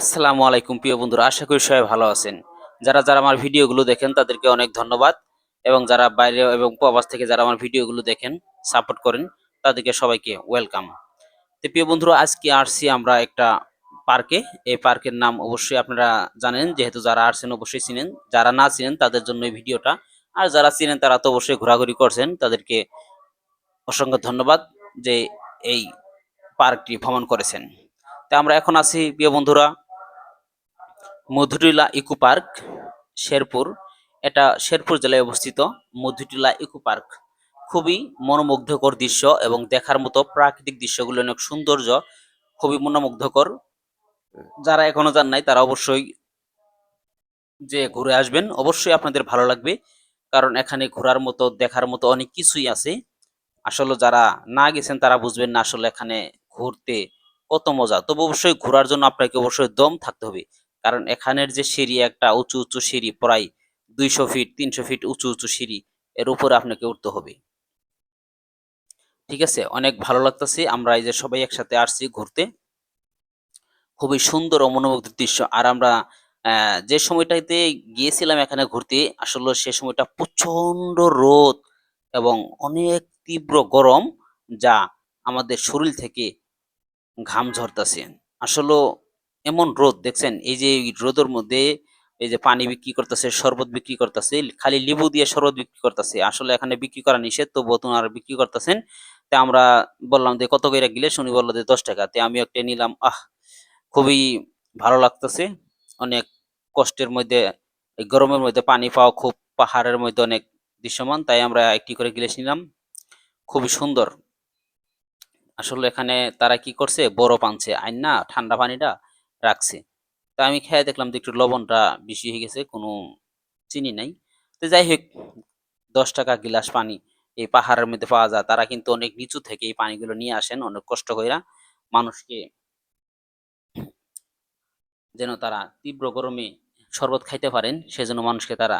আসসালামু আলাইকুম, প্রিয় বন্ধুরা, আশা করি সবাই ভালো আছেন। যারা যারা আমার ভিডিওগুলো দেখেন, তাদেরকে অনেক ধন্যবাদ। এবং যারা বাইরে এবং প্রবাস থেকে যারা আমার ভিডিওগুলো দেখেন, সাপোর্ট করেন, তাদেরকে সবাইকে ওয়েলকাম। তো প্রিয় বন্ধুরা, আজকে আসছি আমরা একটা পার্কে। এই পার্কের নাম অবশ্যই আপনারা জানেন, যেহেতু যারা আসছেন অবশ্যই চিনেন। যারা না চিনেন, তাদের জন্য এই ভিডিওটা। আর যারা চিনেন, তারা তো অবশ্যই ঘোরাঘুরি করছেন। তাদেরকে অসংখ্য ধন্যবাদ যে এই পার্কটি ভ্রমণ করেছেন। তা আমরা এখন আছি, প্রিয় বন্ধুরা, মধুটিলা ইকো পার্ক, শেরপুর। এটা শেরপুর জেলায় অবস্থিত, মধুটিলা ইকো পার্ক। খুবই মনোমুগ্ধকর দৃশ্য এবং দেখার মতো প্রাকৃতিক দৃশ্যগুলো অনেক সৌন্দর্য, খুবই মনোমুগ্ধকর। যারা এখনও যান নাই, তারা অবশ্যই যে ঘুরে আসবেন, অবশ্যই আপনাদের ভালো লাগবে, কারণ এখানে ঘোরার মতো, দেখার মতো অনেক কিছুই আছে। আসলে যারা না গেছেন, তারা বুঝবেন না আসলে এখানে ঘুরতে কত মজা। তবে অবশ্যই ঘোরার জন্য আপনাকে অবশ্যই দম থাকতে হবে। কারণ এখানের যে সিঁড়ি, একটা উঁচু উঁচু সিঁড়ি, প্রায় দুইশো ফিট, তিনশো ফিট উঁচু উঁচু সিঁড়ি, এর উপরে আপনাকে উঠতে হবে। ঠিক আছে? অনেক ভালো লাগতেছে। আমরা এই যে সবাই একসাথে আসছি ঘুরতে। খুবই সুন্দর ও মনোমুগ্ধ দৃশ্য। আর আমরা যে সময়টাতে গিয়েছিলাম এখানে ঘুরতে, আসলে সে সময়টা প্রচণ্ড রোদ এবং অনেক তীব্র গরম, যা আমাদের শরীর থেকে ঘাম ঝরতাছে। আসলে এমন রোদ, দেখছেন? এই যে রোদের মধ্যে এই যে পানি বিক্রি করতেছে, শরবত বিক্রি করতেছে, খালি লেবু দিয়ে শরবত বিক্রি করতেছে, আসলে এখানে বিক্রি করা নিষেধ তো আর বিক্রি করতেছেন। তা আমরা বললাম যে, কত করে গিলে? শুনি বলল যে, দশ টাকা। তে আমি একটা নিলাম, আহ, খুবই ভালো লাগতেছে। অনেক কষ্টের মধ্যে, এই গরমের মধ্যে পানি পাওয়া খুব পাহাড়ের মধ্যে অনেক দৃশ্যমান, তাই আমরা একটি করে গিলাস নিলাম। খুবই সুন্দর। আসলে এখানে তারা কি করছে? বরফ আনছে। আইন না, ঠান্ডা পানিটা রাখছে। তা আমি খেয়ে দেখলাম যে একটু লবণটা বেশি হয়ে গেছে, কোনো চিনি নাই। তো যাই হোক, দশ টাকা গিলাস পানি এই পাহাড়ের মধ্যে পাওয়া যায়। তারা কিন্তু অনেক নিচু থেকে এই পানিগুলো নিয়ে আসেন, অনেক কষ্ট কইরা মানুষকে যেন তারা তীব্র গরমে শরবত খাইতে পারেন, সেজন্য মানুষকে তারা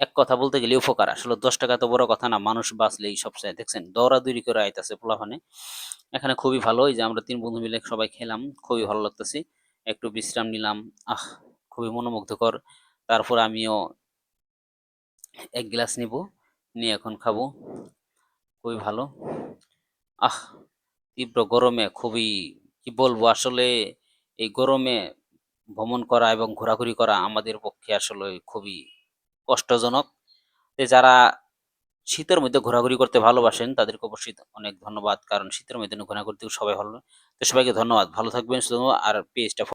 এক কথা বলতে গেলে উপকার। আসলে দশ টাকা তো বড় কথা না, মানুষ বাঁচলেই সবচেয়ে। দেখছেন, দৌড়াদৌড়ি করে আইতাছে পোলাপানে। এখানে খুবই ভালো, এই যে আমরা তিন বন্ধু মিলে সবাই খেলাম, খুবই ভালো লাগতেছে। একটু বিশ্রাম নিলাম, আহ, খুবই মনোমুগ্ধকর। তারপর আমিও এক গ্লাস নিব, নিয়ে এখন খাব। খুবই ভালো। আহ, তীব্র গরমে খুবই, কি বলব আসলে, এই গরমে ভ্রমণ করা এবং ঘোরাঘুরি করা আমাদের পক্ষে আসলে খুবই কষ্টজনক। যারা শীতের মধ্যে ঘোরাঘুরি করতে ভালোবাসেন, তাদেরকে অবশ্যই অনেক ধন্যবাদ। কারণ শীতের মধ্যে ঘোরাঘুরি সবাই ভালো। তো সবাইকে ধন্যবাদ। ভালো থাকবেন শুধু আর পেজটা